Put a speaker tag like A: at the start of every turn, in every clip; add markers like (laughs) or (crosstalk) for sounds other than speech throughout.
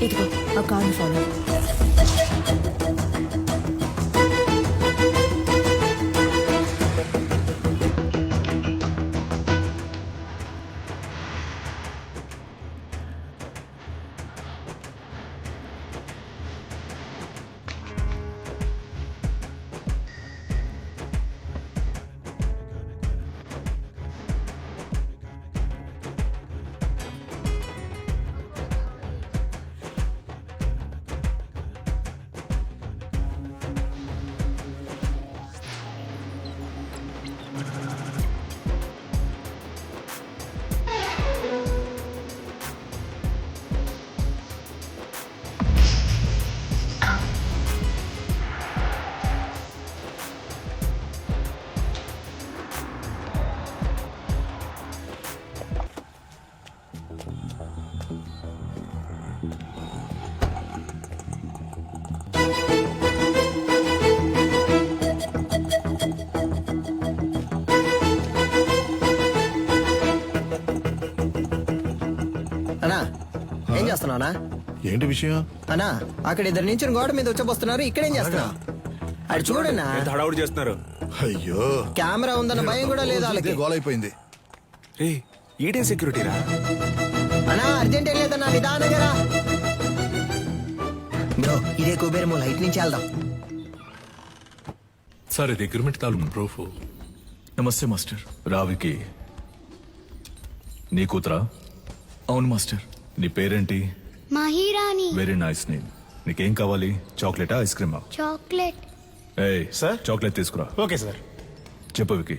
A: Ik wil elkaar niet vallen. చేస్తున్నావునా
B: ఏంటి విషయం?
A: అన్నా అక్కడ ఇద్దరు నుంచి గోడ మీద వచ్చబోస్తున్నారు ఇక్కడేం చేస్తున్నావు? అది చూడన్నా?
C: హడావుడి చేస్తున్నారు?
B: అయ్యో.
A: కెమెరా ఉందన్న భయం కూడా లేదు వాళ్ళకి.
B: ఇదే గోల అయిపోయింది
C: రే ఈడే సెక్యూరిటీ రా?
A: అన్నా అర్జెంట్ ఏం లేదన్నా నిదానంగా రా. బ్రో ఇదే కుబేరము లైట్ నుంచి వెళ్దాం.
D: సార్ ఇది అగ్రిమెంట్ తాలూకు ప్రూఫ్
E: నమస్తే మాస్టర్.
F: రావికి. నీ కూతురా?
E: అవును మాస్టర్.
F: నీ పేరేంటి?
G: మహిరాణి.
F: వెరీ నైస్ నేమ్ నీకేం కావాలి? చాక్లెటా ఐస్ క్రీమా?
G: చాక్లెట్.
F: ఏయ్
C: సార్?
F: చాక్లెట్ తీసుకురా.
C: Okay sir.
F: చెప్పు వికి.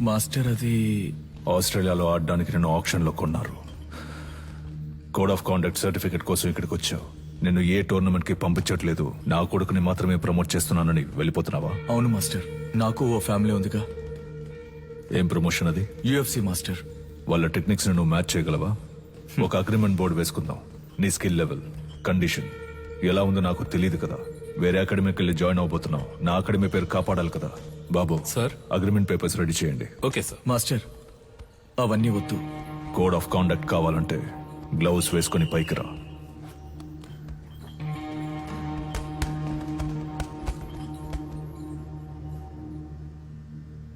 E: మాస్టర్ అది
F: ఆస్ట్రేలియాలో ఆడడానికి నేను ఆప్షన్లో కొన్నారు. కోడ్ ఆఫ్ కాండక్ట్ సర్టిఫికెట్ కోసం ఇక్కడికి వచ్చావు నిన్ను ఏ టోర్నమెంట్కి పంపించట్లేదు. నా కొడుకుని మాత్రమే ప్రమోట్ చేస్తున్నానని వెళ్ళిపోతున్నావా?
E: అవును మాస్టర్. నాకు ఓ ఫ్యామిలీ ఉందిగా.
F: ఏం ప్రమోషన్ అది?
E: UFC master.
F: వాళ్ళ టెక్నిక్స్ నువ్వు మ్యాచ్ చేయగలవా? ఒక అగ్రిమెంట్ బోర్డు వేసుకుందాం. నీ స్కిల్ లెవెల్ కండిషన్ ఎలా ఉందో నాకు తెలియదు కదా. వేరే అకాడమీకి వెళ్ళి జాయిన్ అవబోతున్నావు. నా అకాడమీ పేరు కాపాడాలి కదా. Babu
D: sir.
F: Agreement papers ready చేయండి.
D: ఓకే సార్
E: మాస్టర్ అవన్నీ వద్దు.
F: కోడ్ ఆఫ్ కాండక్ట్ కావాలంటే గ్లౌస్ వేసుకొని పైకి రా.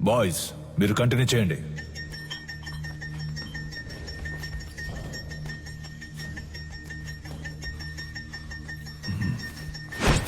F: బాయ్స్ మీరు కంటిన్యూ చేయండి.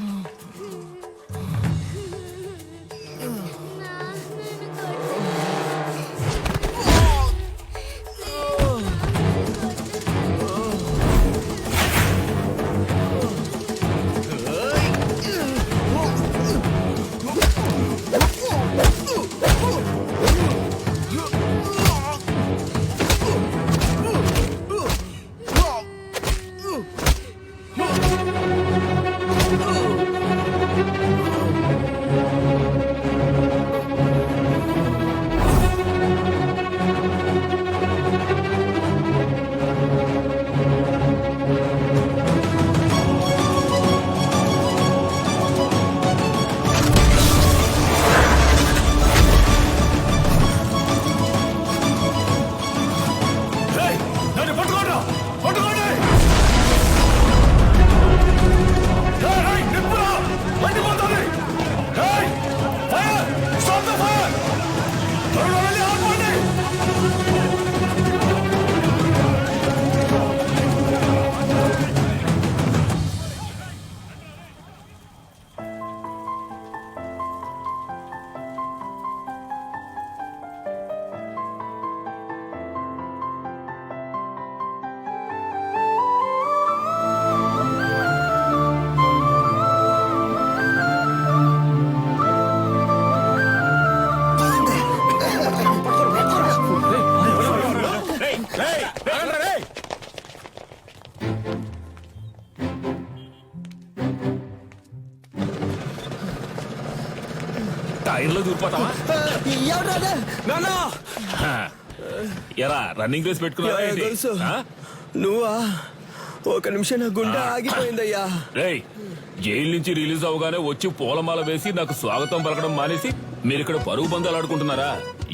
F: 嗯。
H: టైర్లో దూరిపోతావా? ఎరా రన్నింగ్ రేస్ పెట్టుకున్నావా ఏంటి?
A: తెలుసు.
H: ఆ?
A: నువ్వా? ఒక నిమిషం నా గుండె ఆగిపోయిందయ్యా.
H: రేయ్ జైలు నుంచి రిలీజ్ అవగానే వచ్చి పూలమాల వేసి నాకు స్వాగతం పలకడం మానేసి మీరు ఇక్కడ పరుగు పందాలు ఆడుకుంటున్నారా?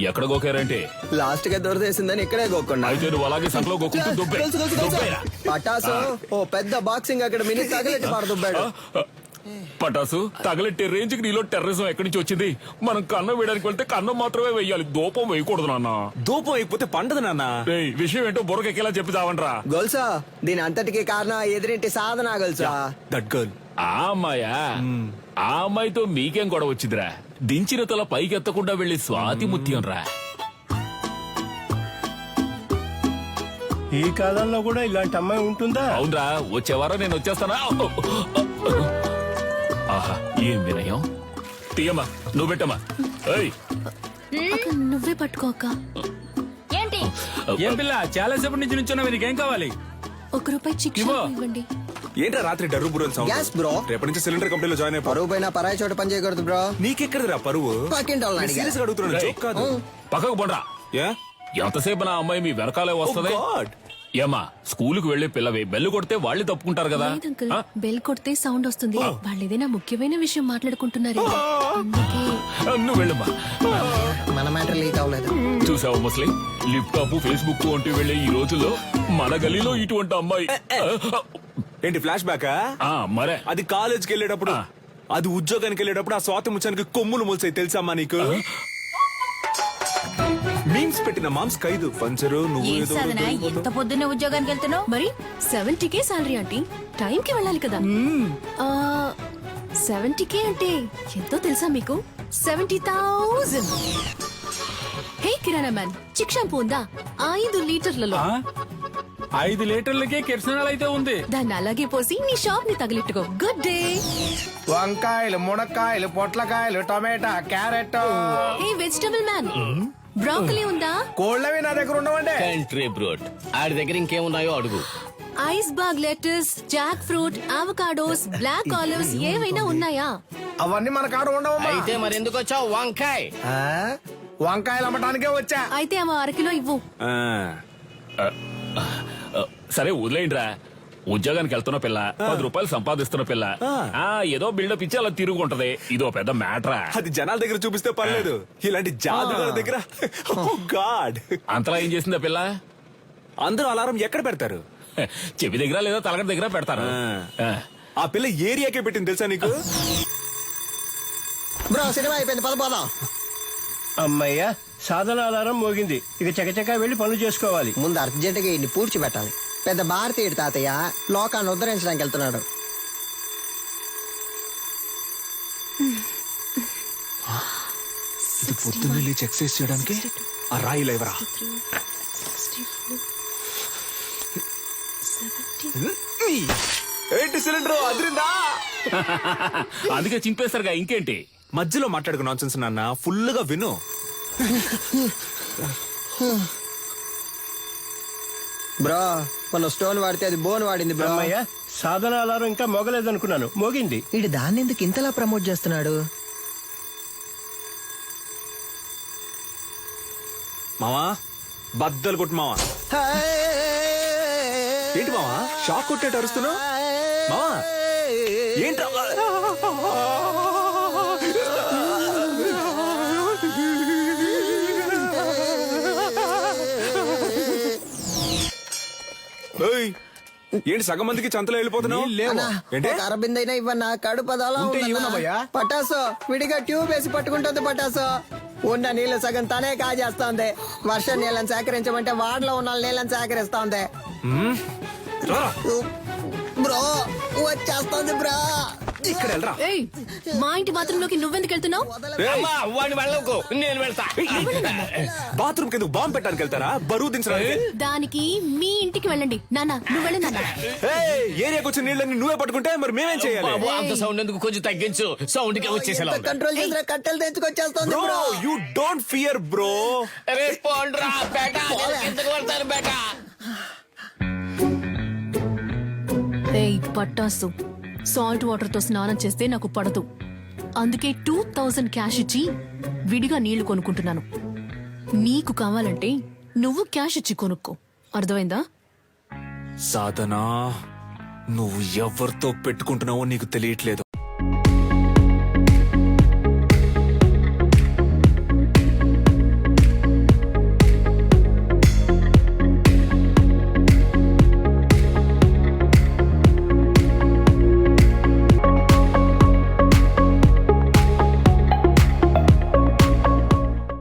H: ఎక్కడ గోకారంటే?
A: లాస్ట్గా దొరదేసిందని ఇక్కడే గోకుండా
H: అయితే నువ్వు అలాగే సంకలో గోకుంటూ దుబ్బే.
A: పటాసు ఓ పెద్ద బాక్సింగ్ అక్కడ మినీ తగలెట్టి పారదుబ్బాడు
H: పటాసు తగలెట్టే రేంజ్కి నీలో టెర్రరిజం ఎక్కడి నుంచి వచ్చింది? మనం కన్నం వేయడానికి వెళ్తే కన్నం మాత్రమే వేయాలి. దూపం వేయకూడదు నాన్న.
C: దూపం అయిపోతే పండదు నాన్న.
H: రేయ్ విషయం ఏంటో బుర్రకెక్కేలా చెప్పి చావంట్రా
A: గొలుసా దీని అంతటికి కారణం ఆ ఎదురింటి సాధన గొలుసా.
C: That girl.
H: ఆ అమ్మాయా? ఆ అమ్మాయితో మీకేం గొడవ వచ్చిందిరా? దించిన తల పైకెత్తకుండా వెళ్ళి స్వాతి ముత్యం రా
I: ఈ కాలంలో కూడా ఇలాంటి అమ్మాయి ఉంటుందా?
H: అవునరా వచ్చే వారం నేను వచ్చేస్తానా? ఏం వినయం? తీయమ్మా నువ్వు పెట్టమ్మా. ఏయ్.
J: అక్క నువ్వే పట్టుకో అక్క.
G: ఏంటి?
I: ఏం పిల్ల చాలా సేపటి నుంచి నుంచున్నా నీకేం కావాలి?
J: ఒక రూపాయి చిక్
I: ఇవ్వు.
J: ఇవ్వండి.
C: ఏంట్రా రాత్రి డర్రు బుర్రని సౌండ్?
A: Gas, bro.
C: రేపటి నుంచి సిలిండర్ కంపెనీలో జాయిన్ అయిపో.
A: పరువు పైన పరాయి చోట పని చేయకూడదు బ్రో
C: నీకెక్కడిదిరా పరువు?
A: పక్కింటి వాళ్ళని అడిగా.
C: సీరియస్గా అడుగుతున్నాను
H: రేయ్.
C: joke కాదు.
H: పక్కకు పోండ్రా.
C: ఏ
H: ఎంతసేపు నా అమ్మాయి మీ వెనకాలే వస్తుంది?
C: Oh God.
H: ఏమా స్కూలుకు వెళ్ళి పిల్లవి బెల్లు కొడితే వాళ్ళే తప్పుకుంటారు కదా?
J: లేదు అంకుల్
H: ఆ?
J: బెల్ కొడితే సౌండ్ వస్తుంది. వాళ్ళు ఏదైనా ముఖ్యమైన విషయం మాట్లాడుకుంటున్నారు. అందుకే
H: నువ్వు వెళ్ళమ్మా.
A: మన మ్యాటర్ లీక్ అవ్వలేదు.
H: చూసావా ముస్లిం? లిప్టాప్ ఫేస్బుక్ వంటి వెళ్ళే ఈ రోజుల్లో మన గలీలో ఇటువంటి అమ్మాయి
C: ఏంటి ఫ్లాష్ బ్యాక్
H: ఆ, మరే.
C: అది కాలేజ్కి వెళ్ళేటప్పుడు
H: ఆ.
C: అది ఉద్యోగానికి వెళ్ళేటప్పుడు ఆ స్వాతి ముచ్చానికి కొమ్ములు మొలిసాయి తెలుసమ్మా నీకు? మీమ్స్ పెట్టిన మామ్స్ ఖైదు పంచరు నువ్వు
G: ఏం
C: ఏదో
G: సాధన? ఎంత పొద్దున్నే ఉద్యోగానికి వెళ్తున్నావు?
J: మరి సెవెంటీకే సాలరీ ఆంటీ. టైంకి వెళ్ళాలి కదా. సెవెంటీకే అంటే ఎంతో తెలుసా మీకు? సెవెంటీ థౌజండ్ హే కిరాణా మ్యాన్ చిక్ షాంపూ ఉందా? ఐదు లీటర్లలో.
I: ఆ? ఐదు లీటర్లకే కిరసనాలు అయితే ఉంది.
J: దాన్ని అలాగే పోసి నీ షాప్ని తగిలిట్టుకో. గుడ్ డే
K: వంకాయలు మునక్కాయలు పొట్లకాయలు tomato carrot.
J: Hey vegetable man. Broccoli ఉందా?
K: కోళ్ళవి నా దగ్గర ఉండవండి.
L: Country bread. ఆడి దగ్గర ఇంకేమున్నాయో అడుగు.
J: Iceberg lettuce jackfruit avocados black olives (laughs) ఏవైనా ఉన్నాయా?
K: అవన్నీ మన కాడ ఉండవమ్మా.
L: అయితే మరి ఎందుకు వచ్చావు? వంకాయ్.
K: ఆ? వంకాయలు అమ్మటానికే వచ్చా.
J: అయితే అవి అరకిలో ఇవ్వు.
H: సరే వదిలేయండిరా. ఉద్యోగానికి వెళ్తున్న పిల్ల పది రూపాయలు సంపాదిస్తున్న పిల్ల. ఆ. ఏదో బిల్డప్ ఇచ్చి అలా తిరుగుంటది. ఇదో పెద్ద మ్యాటరా.
C: అది జనాల దగ్గర చూపిస్తే పర్లేదు. ఇలాంటి జాదుగాల దగ్గర గాడ్.
H: అంతలా ఏం చేసిందా పిల్ల?
C: అందరూ అలారం ఎక్కడ పెడతారు?
H: చెవి దగ్గర లేదా తలగడ దగ్గర పెడతారు. ఆ.
C: ఆ పిల్ల ఏరియాకే పెట్టింది తెలుసా నీకు?
A: బ్రో సినిమా అయిపోయింది పద పోదాం.
I: అమ్మయ్య సాధన ఆధారం మోగింది. ఇక చకచకా వెళ్ళి పనులు చేసుకోవాలి.
A: ముందు అర్జెంటుగా ఇన్ని పూడ్చిపెట్టాలి పెద్ద భారతీయుడు తాతయ్య లోకాన్ని ఉద్ధరించడానికి వెళ్తున్నాడు.
C: ఇది పొద్దున్న లేచి ఎక్సర్సైజ్ చేయడానికి? ఆ రాయి లేవరా ఏంటి సిలిండర్? అదిరిందా?
H: అందుకే చింపేస్తారుగా ఇంకేంటి?
C: మధ్యలో మాట్లాడుకు నాన్సెన్స్ నాన్న. ఫుల్గా విను.
A: బ్రో మన స్టోన్ వాడితే అది బోన్ వాడింది బ్రో.
I: అమ్మయ్య సాధన ఆధారం ఇంకా మోగలేదనుకున్నాను. మోగింది.
A: వీడు దాన్ని ఎందుకు ఇంతలా ప్రమోట్ చేస్తున్నాడు?
C: మావా బద్దలు కొట్టు మావా. ఏంటి మావా షాక్ కొట్టేట అరుస్తున్నావు మావా ఏంట్రా? ఏయ్, ఏంటి సగం మందికి చంతలో వెళ్ళిపోతున్నావు?
A: అన్నా,
C: ఏంటి?
A: ఒక అరబింద్ అయినా ఇవ్వన్నా కడుపు అదోలా
K: ఉంటే
A: ఉందన్నా.
K: ఇవ్వనమ్మయ్యా.
A: పటాసు విడిగా ట్యూబ్ వేసి పట్టుకుంటుంది పటాసు. ఉన్న నీళ్ళు సగం తనే కాజేస్తోంది. వర్షం నీళ్ళని సేకరించమంటే వాడలో ఉన్న నీళ్ళని సేకరిస్తోంది.
C: రా,
A: బ్రో వచ్చేస్తోంది బ్రో.
C: ఇక్కడ వెళ్ళరా.
J: ఏయ్ మా ఇంటి బాత్రూమ్లోకి నువ్వెందుకు వెళ్తున్నావు?
L: అమ్మా వాడిని వెళ్ళకు. నేను వెళ్తా.
C: బాత్రూమ్ కింద బాంబు పెట్టడానికి వెళ్తారా? బరువు దించడానికి?
J: దానికి మీ ఇంటికి వెళ్ళండి. నాన్న నువ్వు వెళ్ళి నాన్న.
C: ఏయ్, ఏరియాకి వచ్చిన నీళ్ళని నువ్వే పట్టుకుంటే మరి మేమేం చేయాలి?
L: అంత సౌండ్ ఎందుకు? కొంచెం తగ్గించు. సౌండ్కి వచ్చేసేలా ఉంది.
A: కంట్రోల్ చేసిన కట్టెలు తెచ్చుకొచ్చేస్తోంది
C: bro
A: bro.
C: You don't fear bro
L: రే పోండ్రా బేటా. కిందకు వెళ్తాను బేటా.
J: పట్టాసు. సాల్ట్ వాటర్తో స్నానం చేస్తే నాకు పడదు. అందుకే టూ థౌజండ్ క్యాష్ ఇచ్చి విడిగా నీళ్ళు కొనుక్కుంటున్నాను. నీకు కావాలంటే నువ్వు క్యాష్ ఇచ్చి కొనుక్కో. అర్థమైందా?
C: సాధనా నువ్వు ఎవరితో పెట్టుకుంటున్నావో నీకు తెలియట్లేదు.